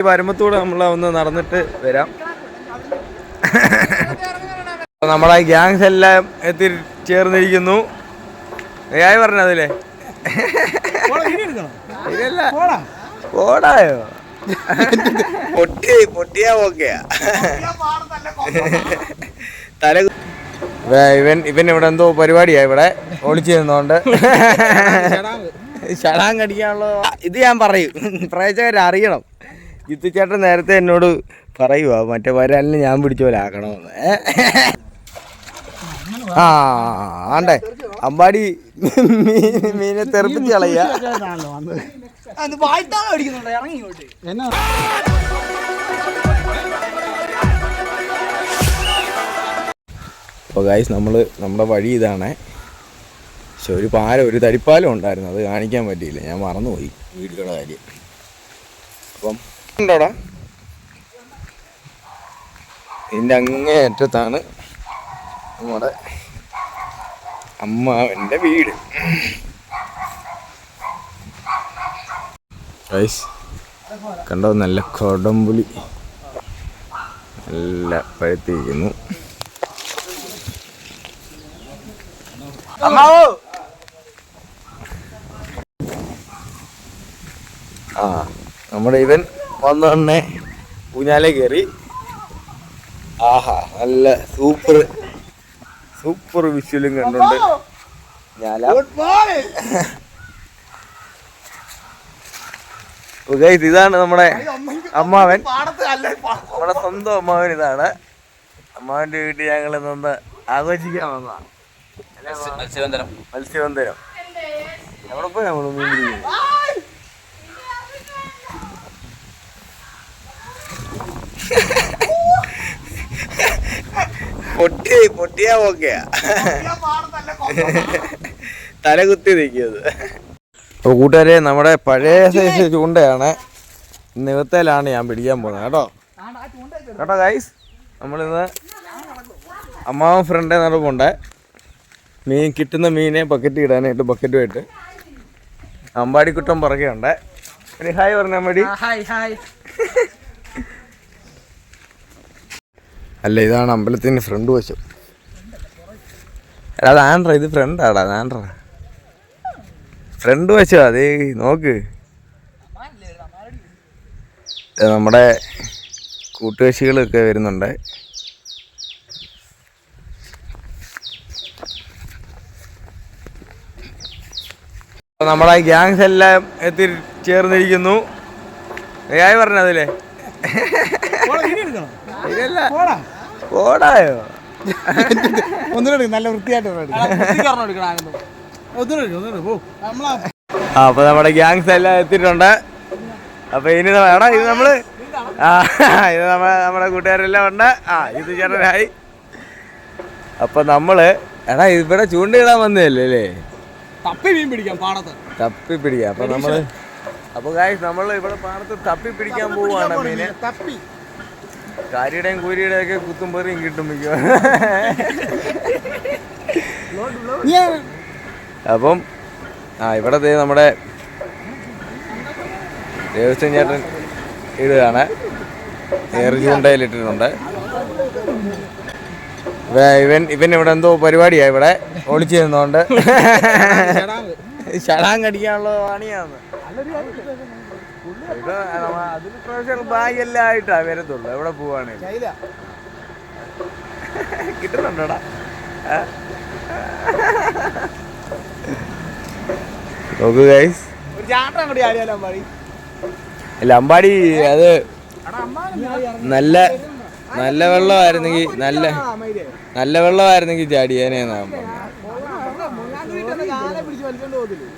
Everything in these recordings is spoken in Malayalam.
ഈ വരുമ്പത്തൂടെ നമ്മൾ ഒന്ന് നടന്നിട്ട് വരാം. നമ്മളെ ഗ്യാങ്സ് എല്ലാം എത്തി ചേർന്നിരിക്കുന്നു. ഏയായി പറഞ്ഞതില്ലേ ഇതല്ല. ഓടായോ പൊട്ടി പൊട്ടിയാ ഓക്കെയാ. തല ഇവൻ ഇവൻ ഇവിടെ എന്തോ പരിപാടിയാ ഇവിടെ. ഒളിച്ചു നിന്നോണ്ട്. ഷടാൻ കടിക്കാനുള്ള ഇത് ഞാൻ പറയും. പ്രേക്ഷകർ അറിയണം ജിത്തുചേട്ടൻ നേരത്തെ എന്നോട് പറയുക മറ്റേ വരാലിന് ഞാൻ പിടിച്ച പോലെ ആക്കണമെന്ന്. ഏ? ആ ആണ്ടേ. അമ്പാടി മീനെ തെറിപ്പിച്ച് കളയ. അപ്പോൾ ഗൈസ് നമ്മൾ നമ്മുടെ വഴി ഇതാണ്. പക്ഷെ ഒരു പാല ഒരു തരിപ്പാലം ഉണ്ടായിരുന്നു. അത് കാണിക്കാൻ പറ്റിയില്ല. ഞാൻ മറന്നുപോയി വീടുകളുടെ കാര്യം. അപ്പം ഉണ്ടോടാ? ഇതിന്റെ അങ്ങേ അറ്റത്താണ് നമ്മുടെ അമ്മാവന്റെ വീട്. കണ്ടോ? നല്ല കൊടംപുളി നല്ല പഴുത്തിരിക്കുന്നു. അമ്മാവോ? ആ നമ്മുടെ ഇവൻ വന്ന തന്നെ ഊഞ്ഞാലേ കയറി ആഹാ നല്ല സൂപ്പർ സൂപ്പർ വിഷ്വലും കണ്ടുണ്ട്. ഞാല ഇതാണ് നമ്മുടെ അമ്മാവൻ. നമ്മുടെ സ്വന്തം അമ്മാവൻ ഇതാണ്. അമ്മാവന്റെ വീട്ടിൽ ഞങ്ങൾ നിന്ന് ആഘോഷിക്കാൻ വന്നതാണ് മത്സ്യബന്ധനം. മത്സ്യബന്ധനം. എവിടെ പോയി നമ്മൾ മീൻ പിടിക്കുന്നത് പൊട്ടി പൊട്ടിയാ ഓക്കെയാ തല കുത്തി നിൽക്കുന്നത്. അപ്പോൾ കൂട്ടുകാരെ നമ്മുടെ പഴയ സൈസ് ചൂണ്ടയാണ് നിവത്തേലാണ് ഞാൻ പിടിക്കാൻ പോകുന്നത്. കേട്ടോ? കേട്ടോ ഗൈസ് നമ്മളിന്ന് അമ്മാവൻ ഫ്രണ്ടേ നടപ്പുണ്ട് മീൻ കിട്ടുന്ന മീനെ ബക്കറ്റ് ഇടാനായിട്ട് ബക്കറ്റുമായിട്ട് അമ്പാടിക്കുട്ടം പുറകെയുണ്ട്. ഒരു ഹായ് പറഞ്ഞാൽ മതി ഹായ് ഹായ് അല്ല ഇതാണ് അമ്പലത്തിന്റെ ഫ്രണ്ട് വശം. എടാ ആൻഡ്ര ഇത് ഫ്രണ്ടാടാ ആൻഡ്ര ഫ്രണ്ട് വശം അതേ നോക്ക്. നമ്മുടെ കൂട്ടുകക്ഷികളൊക്കെ വരുന്നുണ്ട്. നമ്മളെ ഗ്യാങ്സ് എല്ലാം എത്തി ചേർന്നിരിക്കുന്നു. ഏയായി പറഞ്ഞതില്ലേ ഇതല്ല ഓടായോ ഒന്നുകൂടെ നല്ല വൃത്തിയായിട്ട് അപ്പൊ നമ്മുടെ ഗ്യാങ്സ് എല്ലാം എത്തിയിട്ടുണ്ട്. അപ്പൊ ഇനി എടാ ഇത് നമ്മൾ ആ ഇത് നമ്മളെ നമ്മുടെ കൂട്ടുകാരെല്ലാം ഉണ്ട്. ആ ഇത് ചേട്ടനായി. അപ്പൊ നമ്മൾ എടാ ഇവിടെ ചൂണ്ടയിടാൻ വന്നതല്ലേ അല്ലേ? തപ്പി മീൻ പിടിക്കാം പാടത്ത്. തപ്പി പിടിക്കാം. അപ്പൊ നമ്മൾ അപ്പൊ ഗായ് നമ്മൾ ഇവിടെ പാടത്ത് തപ്പി പിടിക്കാൻ പോവാണ് മീനെ തപ്പി. കാരിയുടെയും കൂരിയുടെയും ഒക്കെ കുത്തും പെറിയും കിട്ടും മിക്കവാറും. അപ്പം ആ ഇവിടെ ദേ നമ്മുടെ ദേവസ്വം ചേട്ടൻ ഇടുകയാണ്. ചൂണ്ടയിലിട്ടിട്ടുണ്ട് വേ- ഇവൻ ഇവൻ ഇവിടെ എന്തോ പരിപാടിയാ ഇവിടെ? ഒളിച്ചു നിന്നോണ്ട്. ഷടാൻ കടിക്കാനുള്ള പണിയാന്ന് ഇത് അതിന് പ്രൊഫഷണൽ ബാഗ് എല്ലാം ആയിട്ടാ വരത്തുള്ളൂ എവിടെ പോവാണെങ്കിൽ കിട്ടുന്നുണ്ടോടാ? നോക്കൂ ഗൈസ് അല്ല അമ്പാടി അത് നല്ല നല്ല വെള്ളമായിരുന്നെങ്കിൽ നല്ല നല്ല വെള്ളമായിരുന്നെങ്കിൽ വലിച്ചോണ്ട് പോകത്തില്ലേ?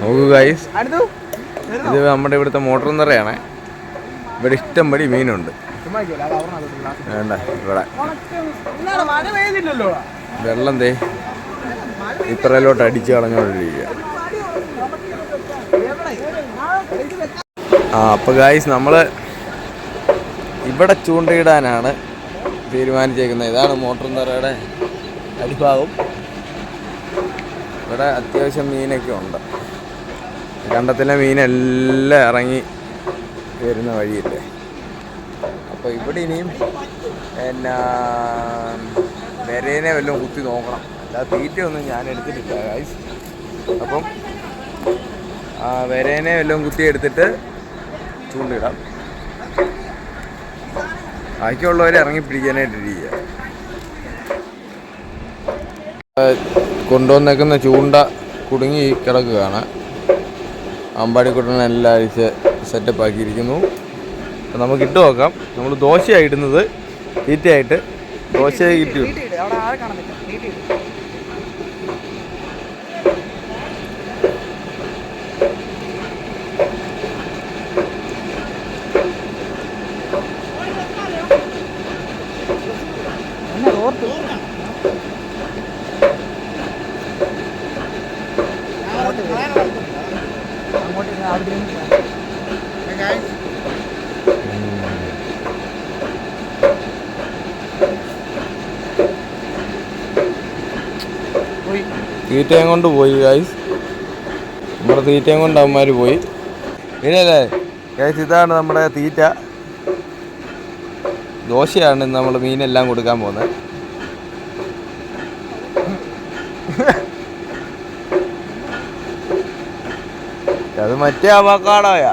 നോക്കൂ ഗൈസ് ഇത് നമ്മുടെ ഇവിടുത്തെ മോട്ടർ നിറയാണ്. ഇവിടെ ഇഷ്ടം പടി മീനുണ്ട്. വേണ്ട ഇവിടെ. വെള്ളം തേ ഇപ്പറയിലോട്ട് അടിച്ചു കളഞ്ഞോണ്ടിരിക്കുക. ആ അപ്പോൾ ഗായ്സ് നമ്മൾ ഇവിടെ ചൂണ്ടയിടാനാണ് തീരുമാനിച്ചേക്കുന്നത്. ഇതാണ് മോട്ടർ നിറയുടെ അടിഭാഗം. ഇവിടെ അത്യാവശ്യം മീനൊക്കെ ഉണ്ട്. കണ്ടത്തിലെ മീനെല്ലാം ഇറങ്ങി വരുന്ന വഴിയില്ലേ? അപ്പോൾ ഇവിടെ ഇനിയും എന്നാ വിരേനെ വല്ലതും കുത്തി നോക്കണം. അല്ലാതെ തീറ്റയൊന്നും ഞാൻ എടുത്തിട്ടില്ല ഗൈസ് അപ്പം വിരേനെ വല്ലതും കുത്തി എടുത്തിട്ട് ചൂണ്ടിടാം. ബാക്കിയുള്ളവരെ ഇറങ്ങി പിടിക്കാനായിട്ട് ഇരിക്കുക. കൊണ്ടുവന്നേക്കുന്ന ചൂണ്ട കുടുങ്ങി കിടക്കുകയാണ്. അമ്പാടിക്കുട്ടനെല്ലാം അഴിച്ച് സെറ്റപ്പ് ആക്കിയിരിക്കുന്നു. അപ്പം നമുക്ക് ഇട്ട് നോക്കാം. നമ്മൾ ദോശയാണ് ഇടുന്നത്. തീറ്റയായിട്ട്. ദോശ എന്നെ ഓർത്ത് അങ്ങോട്ട് ഇരുന്ന് അവിടെ ഇരുന്ന് പോയി തീറ്റയും കൊണ്ട് പോയി ഗൈസ് നമ്മുടെ തീറ്റയും കൊണ്ട് അവന്മാർ പോയി ഇനിയല്ലേ ഗൈസ് ഇതാണ് നമ്മുടെ തീറ്റ ദോശയാണ് നമ്മൾ മീനെല്ലാം കൊടുക്കാൻ പോകുന്നത് മറ്റേ അവക്കാടോയാ.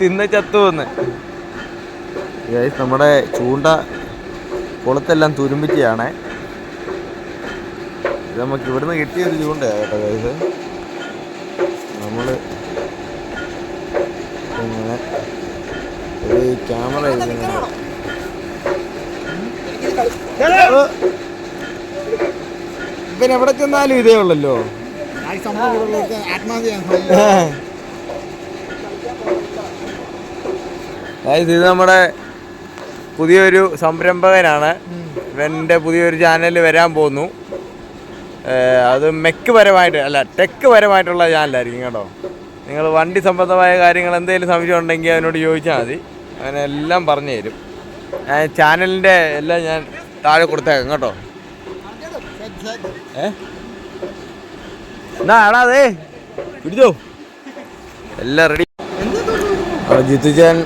തിന്ന് ചത്തു വന്ന് നമ്മുടെ ചൂണ്ട കുളത്തെല്ലാം തുരുമ്പിച്ചാണ് ഇത് നമുക്ക് ഇവിടുന്ന് കിട്ടിയൊരു ചൂണ്ടയാ കേട്ടോ ഗൈസ് നമ്മൾ ഇങ്ങനെ ഒരു ക്യാമറ എവിടെ ചെന്നാലും ഇതേ ഉള്ളല്ലോ. ഗൈസ് ഇത് നമ്മുടെ പുതിയൊരു സംരംഭകനാണ്. ഇവന്റെ പുതിയൊരു ചാനൽ വരാൻ പോകുന്നു. അത് മെക്ക് പരമായിട്ട് അല്ല ടെക്ക് പരമായിട്ടുള്ള ചാനലായിരിക്കും കേട്ടോ. നിങ്ങൾ വണ്ടി സംബന്ധമായ കാര്യങ്ങൾ എന്തെങ്കിലും സംശയം ഉണ്ടെങ്കിൽ അതിനോട് ചോദിച്ചാൽ മതി. അങ്ങനെ എല്ലാം പറഞ്ഞു തരും. ഞാൻ ചാനലിന്റെ എല്ലാം ഞാൻ താഴെ കൊടുത്തേക്കാം കേട്ടോ. ഏ? എന്നാ എടാ അതെ പിടിച്ചോ. എല്ലാം റെഡി ജിത്തുചാൻ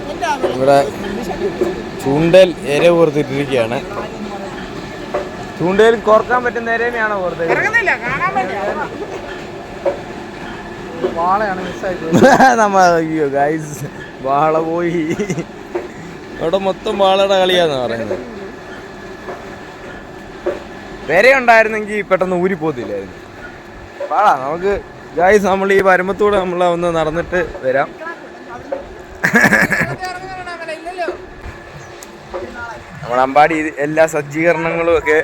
ഇവിടെ ചൂണ്ടൽ ഇര കോർത്തിട്ടിരിക്കുകയാണ് ചൂണ്ടയിൽ കോർക്കാൻ പറ്റുന്ന ഇരേനെയാണോ കോർത്തത് നമ്മ അയ്യോ ഗൈസ് വാള പോയി. ഇവിടെ മൊത്തം വാളയുടെ കളിയാന്ന് പറയുന്നത്. വരെ ഉണ്ടായിരുന്നെങ്കിൽ പെട്ടെന്ന് ഊരി പോത്തില്ലായിരുന്നു വാള നമുക്ക് ഗൈസ് നമ്മൾ ഈ വരുമ്പത്തൂടെ നമ്മൾ ഒന്ന് നടന്നിട്ട് വരാം. നമ്മുടെ അമ്പാടി എല്ലാ സജ്ജീകരണങ്ങളും ഒക്കെ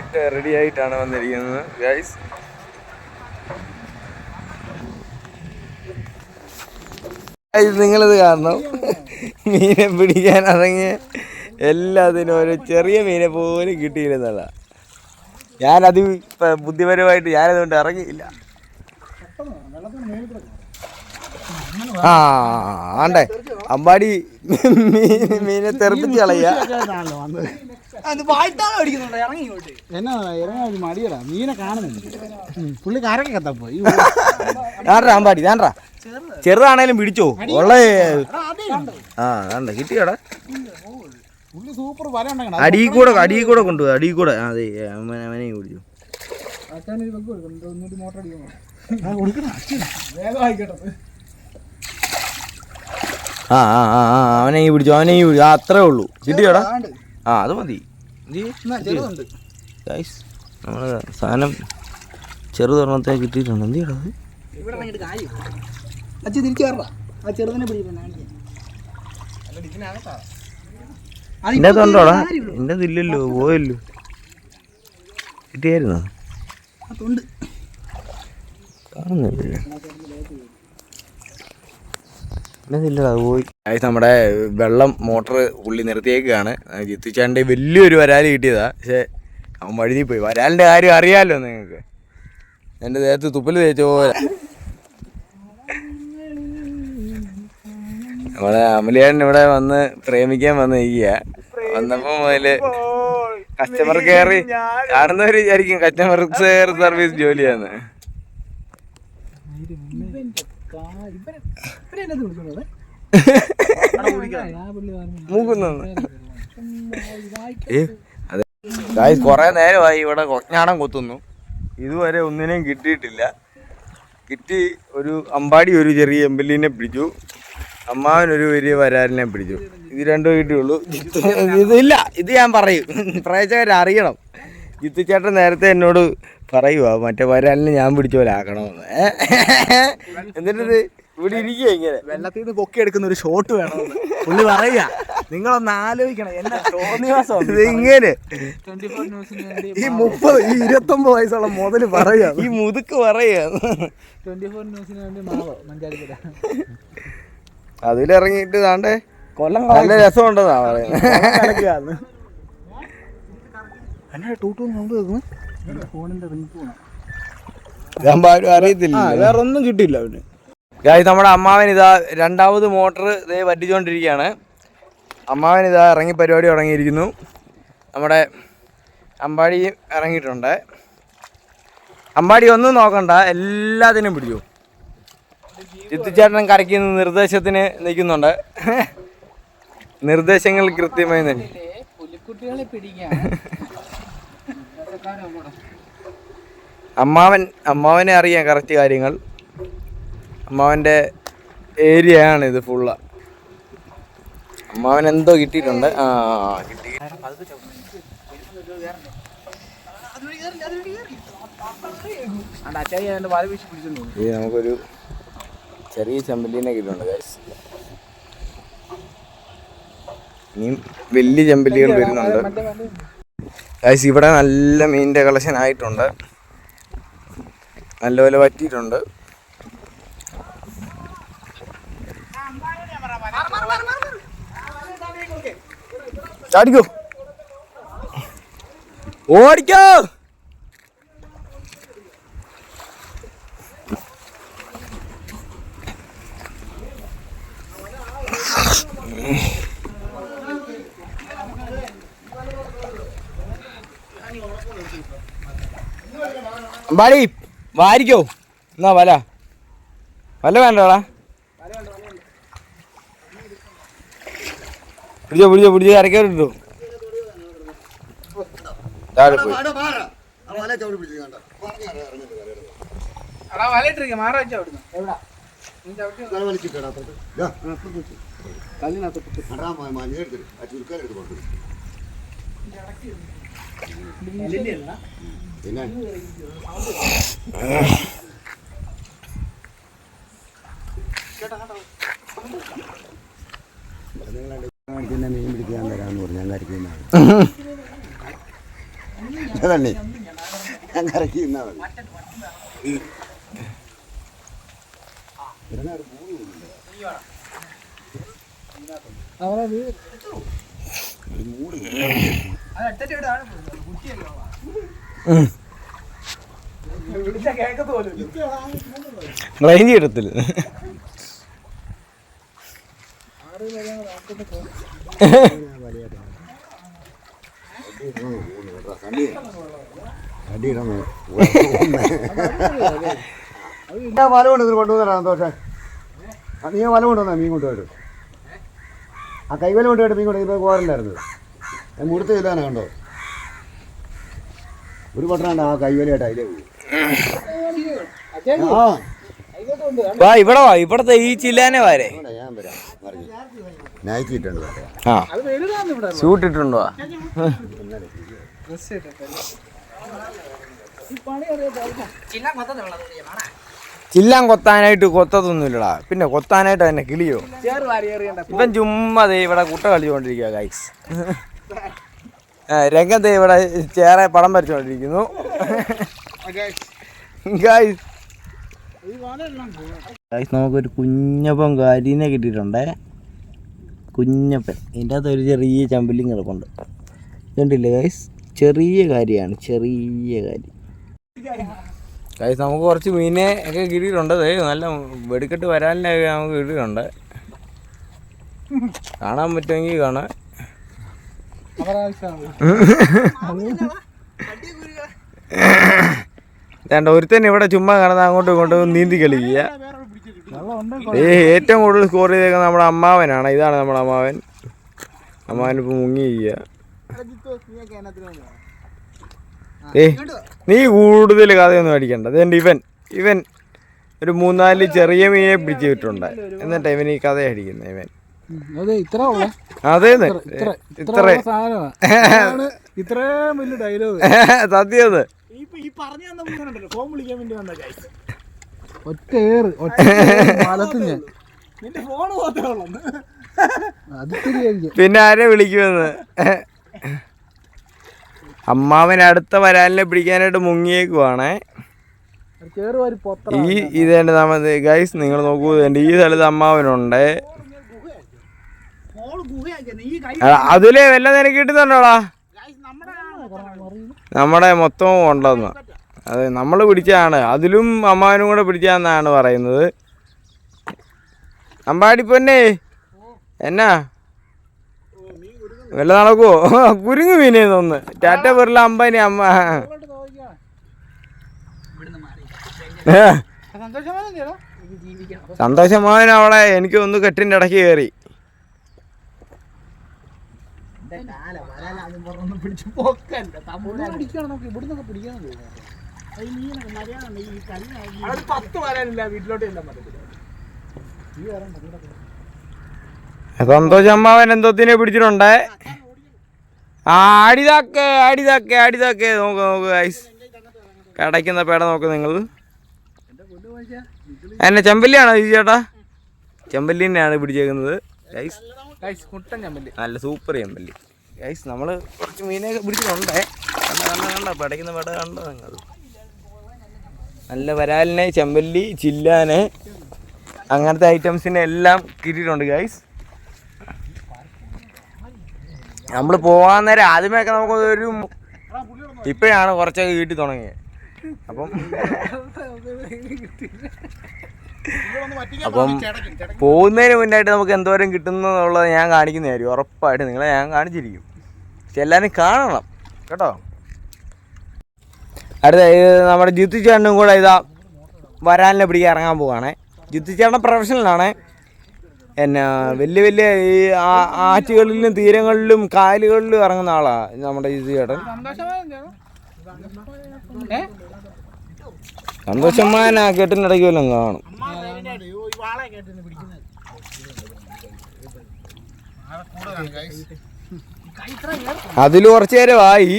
ഇട്ട് റെഡി ആയിട്ടാണ് വന്നിരിക്കുന്നത് ഗൈസ് നിങ്ങളിത് കാരണം മീനെ പിടിക്കാൻ ഇറങ്ങിയ എല്ലാത്തിനും ഒരു ചെറിയ മീനെ പോലും അതി പ- ബുദ്ധിപരമായിട്ട് ഞാനതുകൊണ്ട് ഇറങ്ങിയില്ല. ആ ആണ്ടേ. അമ്പാടി മീനെ തെറിപ്പിച്ച് കളയ എന്നാ ഇറങ്ങാൻ ഒരു മടിയടാ. മീനെ കാണുന്നില്ല പുള്ളി അമ്പാടി ഞാൻ ചെറുതാണേലും പിടിച്ചോ? ഉള്ള. ആ ആണ്ട കിട്ടിയോടാ? അടിയിൽ കൂടെ അടിയിൽ കൂടെ കൊണ്ടുപോയി അടിയിൽ കൂടെ. അതെ അവനെ അടിക്കണം. കൊടുക്കണം. വേഗം ആയിക്കട്ടെ. ആ ആ ആ ആ അവനെ ഈ പിടിച്ചു അവനെ ഈ പിടിച്ചു. ആ അത്രേ ഉള്ളൂ. കിട്ടിയോടാ? ആ അത് മതി. ഗൈസ് നമ്മൾ സാധനം ചെറുതൊരെണ്ണത്തെ കിട്ടിയിട്ടുണ്ട്. എന്ത് ചെയ്യണത് എന്റെ അതുണ്ടോടാ എന്റെ ഇല്ലല്ലോ പോയല്ലോ. കിട്ടിയായിരുന്നോ? കാണുന്നില്ല പോയി. നമ്മുടെ വെള്ളം മോട്ടർ ഉള്ളി നിർത്തിയേക്കാണ്. ജിത്തുച്ചാന്റെ വലിയൊരു വരാൽ കിട്ടിയതാ. പക്ഷേ അവൻ വഴുതി പോയി. വരാലിന്റെ കാര്യം അറിയാലോ നിങ്ങൾക്ക്. എന്റെ ദേഹത്ത് തുപ്പൽ തേച്ച പോലെ. നമ്മളെ അമലിയാൻ ഇവിടെ വന്ന് പ്രേമിക്കാൻ വന്ന് ഇരിക്കുക വന്നപ്പോ മുതൽ കസ്റ്റമർ കെയർ കാണുന്നവര് വിചാരിക്കും കസ്റ്റമർ കെയർ സർവീസ് ജോലിയാന്ന് പിന്നെ എന്നെ വിളിച്ചോളൂ ഞാൻ പുള്ളി പറഞ്ഞു മൂക്കുന്നു കുറേ നേരമായി ഇവിടെ കൊഞ്ഞാടം കൊത്തുന്നു. ഇതുവരെ ഒന്നിനെയും കിട്ടിയിട്ടില്ല. കിട്ടി ഒരു അമ്പാടി ഒരു ചെറിയ എമ്പലിനെ പിടിച്ചു. അമ്മാവൻ ഒരു വലിയ വരാലിനെ പിടിച്ചു. ഇത് രണ്ടും കിട്ടിയുള്ളൂ. ഇതില്ല ഇത് ഞാൻ പറയും. പ്രേക്ഷകർ അറിയണം ജിത്തു ചേട്ടൻ നേരത്തെ എന്നോട് പറയുക മറ്റേ വരാലിനെ ഞാൻ പിടിച്ച പോലെ ആക്കണമെന്ന്. ഏ? ഇവിടെ ഇരിക്കുക ഇങ്ങനെ. വെള്ളത്തിൽ നിന്ന് പൊക്കി എടുക്കുന്ന ഒരു ഷോട്ട് വേണം പുള്ളി പറയുക നിങ്ങളൊന്ന് ആലോചിക്കണം എന്നാ തോന്നിവാസം ഇങ്ങനെ ഈ മുപ്പത് ഈ ഇരുപത്തൊമ്പത് വയസ്സുള്ള മുതൽ പറയാ ഈ മുതുക്ക് പറയുക. ട്വന്റി ഫോർ ന്യൂസിന് വേണ്ടി മാവോ മഞ്ചാടിക്കട അതിലിറങ്ങിയിട്ട് താണ്ടേ കൊല്ലം നല്ല രസമുണ്ടെന്നാ പറയുന്നത്. ഞാൻ ആരും അറിയത്തില്ല വേറെ ഒന്നും കിട്ടിയില്ല അവന്. ഗായ്സ് നമ്മുടെ അമ്മാവൻ ഇതാ രണ്ടാമത് മോട്ടർ ഇതേ വറ്റിച്ചുകൊണ്ടിരിക്കുകയാണ് അമ്മാവൻ ഇതാ ഇറങ്ങി പരിപാടി തുടങ്ങിയിരിക്കുന്നു. നമ്മുടെ അമ്പാടി ഇറങ്ങിയിട്ടുണ്ട്. അമ്പാടി ഒന്നും നോക്കണ്ട എല്ലാത്തിനും പിടിച്ചു ചിത്തിച്ചേട്ടൻ കരയ്ക്കുന്ന നിർദ്ദേശത്തിന് നിൽക്കുന്നുണ്ട്. നിർദ്ദേശങ്ങൾ കൃത്യമായി തന്നെ. അമ്മാവൻ അമ്മാവനെ അറിയാം കറക്റ്റ് കാര്യങ്ങൾ. അമ്മാവന്റെ ഏരിയ ആണ് ഇത് ഫുള്ള് അമ്മാവൻ എന്തോ കിട്ടിയിട്ടുണ്ട്. ആ കിട്ടി. നമുക്കൊരു ചെറിയ ചെമ്പല്ലിനെ കിട്ടുന്നുണ്ട് ഗൈസ് ഇനിയും വലിയ ചെമ്പല്ലികൾ വരുന്നുണ്ട്. ഗൈസ് ഇവിടെ നല്ല മീനിന്റെ കളക്ഷൻ ആയിട്ടുണ്ട്. നല്ലപോലെ പറ്റിയിട്ടുണ്ട് ചാടിക്കോ. ഓടിക്കോ. അമ്പാടി വാരിക്കോ. എന്നാ വല. വല വേണ്ടോടാ. പിടിച്ചോ പിടിച്ചോ പിടിച്ചോ അരക്കേറിട്ടോ. താഴെ പോയി. അടാ വല ഇട്ടിരിക്കുക മാറ വെച്ചാ അവിടുന്ന് എവിടാ നീ ചവിട്ടി മീൻ പിടിക്കാൻ തരാന്ന് പറഞ്ഞു. ഞാൻ കരക്കുന്നതാണ് ഞാൻ കരക്കുന്നതാണ് റേഞ്ച് കിട്ടത്തില്ല വല കൊണ്ട് കൊണ്ടുവന്നാ സന്തോഷം. നീ വല കൊണ്ടുവന്നാ മീൻ കൊണ്ടുപോയിട്ട് ആ കൈവല കൊണ്ടുപോയിട്ട് മീൻ കൊണ്ട് പോകാറില്ലായിരുന്നു. ഞാൻ മുടുത്ത് ചെയ്താനാ കണ്ടോ? ഒരു പട്ടണാണ്ട് ആ കൈവലയായിട്ട് അതിലേ പോയി ആ. വാ ഇവിടെ വാ ഇവിടത്തെ ഈ ചില്ലാനെ വാരേ. ഞാൻ വരാം. പറഞ്ഞു. നയിച്ചിട്ടുണ്ട് ആ. ചിന്ന കൊത്തുന്നുള്ളത് ചില്ലാൻ കൊത്താനായിട്ട് കൊത്തതൊന്നുമില്ലടാ. പിന്നെ കൊത്താനായിട്ട് തന്നെ കിളിയോ? ഇവൻ ചുമ്മാ ദേ ഇവിടെ കുട്ട കളിച്ചുകൊണ്ടിരിക്കുക ഗൈസ് രംഗത്തെ ഇവിടെ ചേറെ പടം വരച്ചുകൊണ്ടിരിക്കുന്നു ഗൈസ് നമുക്കൊരു കുഞ്ഞപ്പൻ കാരീനെ കിട്ടിയിട്ടുണ്ടേ. കുഞ്ഞപ്പൻ. ഇതിന്റെ അകത്ത് ഒരു ചെറിയ ചമ്പലിങ് കിടപ്പുണ്ട്. കണ്ടില്ലേ ഗൈസ് ചെറിയ കാര്യമാണ് ചെറിയ കാര്യം. ഗൈസ് നമുക്ക് കുറച്ച് മീനെ ഒക്കെ കിട്ടിയിട്ടുണ്ട്. നല്ല വെടിക്കെട്ട് വരാനിലൊക്കെ നമുക്ക് കിട്ടിയിട്ടുണ്ട്. കാണാൻ പറ്റുമെങ്കിൽ കാണാം. വേണ്ട ഒരുത്തന്നെ ഇവിടെ ചുമ്മാ കിടന്ന് അങ്ങോട്ടും ഇങ്ങോട്ടും നീന്തി കളിക്കുക. ഈ ഏറ്റവും കൂടുതൽ സ്കോർ ചെയ്തേക്കുന്നത് നമ്മുടെ അമ്മാവനാണ്. ഇതാണ് നമ്മുടെ അമ്മാവൻ. അമ്മാവൻ ഇപ്പൊ മുങ്ങി ചെയ്യുക ഏ നീ കൂടുതൽ കഥയൊന്നും അടിക്കണ്ട. അതെന്റെ ഇവൻ ഇവൻ ഒരു മൂന്നാൽ ചെറിയ മീനെ പിടിച്ചു വിട്ടുണ്ട് എന്നിട്ട് ഇവൻ ഈ കഥ അടിക്കുന്നത് ഇവൻ. അതെ ഇത്ര അതേന്ന് ഇത്രയും വലിയ ഡയലോഗ് സത്യം ഒറ്റ ഏറ് ഞാൻ. അത് ശരിയായിരിക്കും പിന്നെ ആരെ വിളിക്കുമെന്ന്? അമ്മാവൻ അടുത്ത വരാലിനെ പിടിക്കാനായിട്ട് മുങ്ങിയേക്കുവാണേ. ഈ ഇത് എന്റെ ഈ ഇതേണ്ട നമ്മൾ ഗൈസ് നിങ്ങൾ നോക്കൂ എന്റെ ഈ സ്ഥലത്ത് അമ്മാവനുണ്ട്. അതിലെ വല്ല നിനക്ക് കിട്ടുന്നുണ്ടോടാ ഗൈസ് നമ്മുടെ നമ്മുടെ മൊത്തം ഉണ്ടെന്ന്. അത് നമ്മൾ പിടിച്ചതാണ്. അതിലും അമ്മാവനും കൂടെ പിടിച്ചാന്നാണ് പറയുന്നത്. അമ്പാടി പൊന്നെ. എന്നാ? വല്ല നടക്കുവോ? കുരുങ്ങു മീനെ തോന്ന് ടാറ്റ പെറില്ല അമ്പാനി അമ്മ. സന്തോഷമാവൻ അവളെ. എനിക്ക് ഒന്ന് കെട്ടിന്റെ ഇടയ്ക്ക് കയറി പിടിച്ചു പോക്കല്ല തമിഴ്നാട് പിടിക്കണം നമുക്ക് ഇവിടുന്നൊക്കെ പിടിക്കാൻ തോന്നുന്നു. അവിടെ പത്ത് വരാനില്ല വീട്ടിലോട്ട് ചെല്ലാൻ പറ്റത്തില്ല സന്തോഷമ്മാവൻ എന്തോത്തിനെ പിടിച്ചിട്ടുണ്ടേ? ആ ആടിതാക്കെ ആടിതാക്കെ ആടിതാക്കെ നോക്ക് നോക്ക് ഐസ് കടയ്ക്കുന്ന പേട നോക്ക് നിങ്ങൾ. എന്നെ ചെമ്പല്ലിയാണോ ഈ ചേട്ടാ? ചെമ്പല്ലി തന്നെയാണ് പിടിച്ചേക്കുന്നത്. ഐസ് മുട്ടൻ നല്ല സൂപ്പർ ചെമ്പല്ലി. ഐസ് നമ്മൾ കുറച്ച് മീനൊക്കെ പിടിച്ചിട്ടുണ്ടേ. കണ്ട കണ്ട കണ്ട? പടയ്ക്കുന്ന പേട കണ്ടോ നിങ്ങൾ? നല്ല വരാലിനെ ചെമ്പല്ലി ചില്ലാനെ അങ്ങനത്തെ ഐറ്റംസിനെ എല്ലാം കിട്ടിയിട്ടുണ്ട് ഗൈസ് നമ്മൾ പോകാൻ നേരം ആദ്യമേയൊക്കെ നമുക്ക് ഒരു ഇപ്പോഴാണ് കുറച്ചൊക്കെ കിട്ടി തുടങ്ങിയത് അപ്പം അപ്പം പോകുന്നതിന് മുന്നായിട്ട് നമുക്ക് എന്തോരം കിട്ടുന്നു എന്നുള്ളത് ഞാൻ കാണിക്കുന്നതായിരിക്കും ഉറപ്പായിട്ട്. നിങ്ങളെ ഞാൻ കാണിച്ചിരിക്കും. പക്ഷെ എല്ലാവരും കാണണം കേട്ടോ? അടുത്ത ഇത് നമ്മുടെ ജിത്തു ചേട്ടനും കൂടെ ഇതാ വരാനിനെ പിടിക്കാൻ ഇറങ്ങാൻ പോവാണേ. ജിത്തു ചേട്ടൻ പ്രൊഫഷണലാണ് എന്നാ വലിയ വലിയ ഈ ആറ്റുകളിലും തീരങ്ങളിലും കായലുകളിലും ഇറങ്ങുന്ന ആളാണ് നമ്മുടെ ജിത്തു ചേട്ടൻ. സന്തോഷമാന കെട്ടിനിടയ്ക്ക് വല്ലതും കാണും. അതിൽ കുറച്ചു നേരമായി.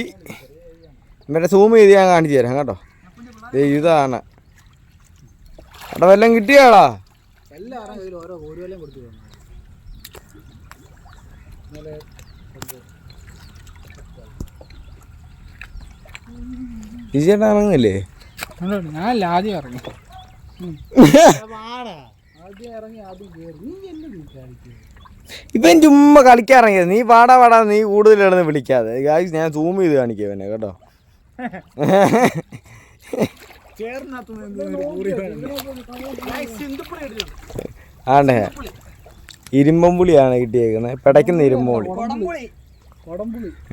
ഇവരുടെ സൂം ചെയ്ത് ഞാൻ കാണിച്ചു തരാം കേട്ടോ. ദേ ഇതാണ്. അവിടെ വല്ലതും കിട്ടിയാടാ? ഈ ചേട്ടാ ഇറങ്ങില്ലേ ഞാൻ ആദ്യം ഇറങ്ങി. ഇപ്പം ചുമ്മാ കളിക്കാൻ ഇറങ്ങിയത്. നീ പാടാ പാടാ നീ കൂടുതൽ കിടന്ന് വിളിക്കാതെ. ഗായ്സ് ഞാൻ സൂം ചെയ്ത് കാണിക്കാം ഇവനെ കേട്ടോ. ആണ്ടേ ഇരുമ്പമ്പുളിയാണ് കിട്ടിയേക്കുന്നത് പിടയ്ക്കുന്ന ഇരുമ്പുളി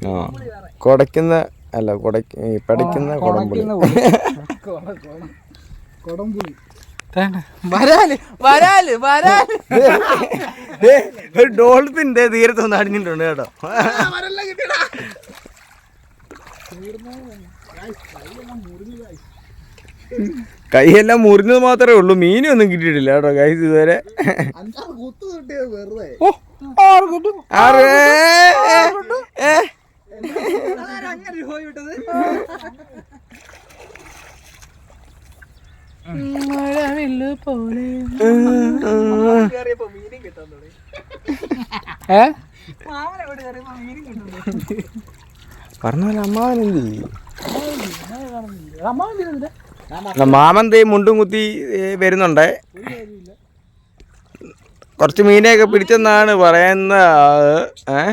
ആ. കുടയ്ക്കുന്ന അല്ല കുടയ്ക്ക് പിടയ്ക്കുന്ന കുടംപുളി. കൊടംപുളി. വരാൽ വരാൽ വരാൽ. ദേ, ഒരു ഡോൾഫിൻ ദേ തീരത്തൊന്ന് അടിഞ്ഞിട്ടുണ്ട് കേട്ടോ. കൈയെല്ലാം മുറിഞ്ഞത് മാത്രമേ ഉള്ളൂ. മീനൊന്നും കിട്ടിയിട്ടില്ല കേട്ടോ കൈസ് ഇതുവരെ. പറഞ്ഞ അമ്മാവൻ എന്ത് ചെയ്യും? മാമൻ ദേ മുണ്ടും കുത്തി വരുന്നുണ്ട്. കുറച്ച് മീനെയൊക്കെ പിടിച്ചെന്നാണ് പറയുന്ന. ഏ?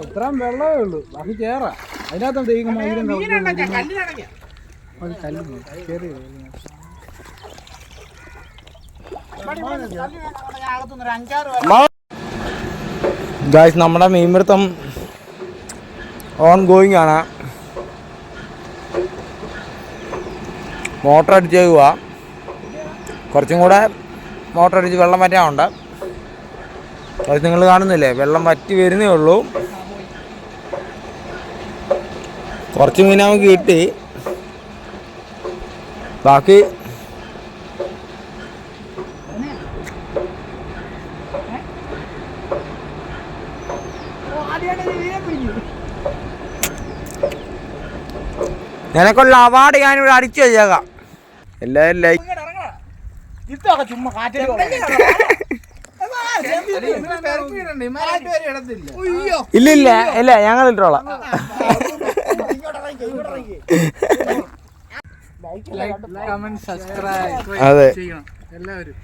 ഇത്രയും വെള്ളമേ ഉള്ളൂ. ബാക്കി ചേറാ അതിനകത്ത് ദൈവം കല്ല് ഗായ്സ് നമ്മുടെ മീൻപിടുത്തം ഓൺ ഗോയിങ് ആണ്. മോട്ടർ അടിച്ച് പോവുക കുറച്ചും കൂടെ മോട്ടർ അടിച്ച് വെള്ളം വറ്റാനുണ്ട്. അത് നിങ്ങൾ കാണുന്നില്ലേ? വെള്ളം വറ്റി വരുന്നേ ഉള്ളൂ. കുറച്ച് മീനാവും കിട്ടി. ബാക്കി നിനക്കുള്ള അവാർഡ് ഞാനിവിടെ അടിച്ചു വെച്ചേക്കാം എല്ലാവരും ലൈക്ക് ഇല്ല ഇല്ല ഇല്ല ഞങ്ങൾ ഇട്ടോളാം. അതെ. എല്ലാവരും.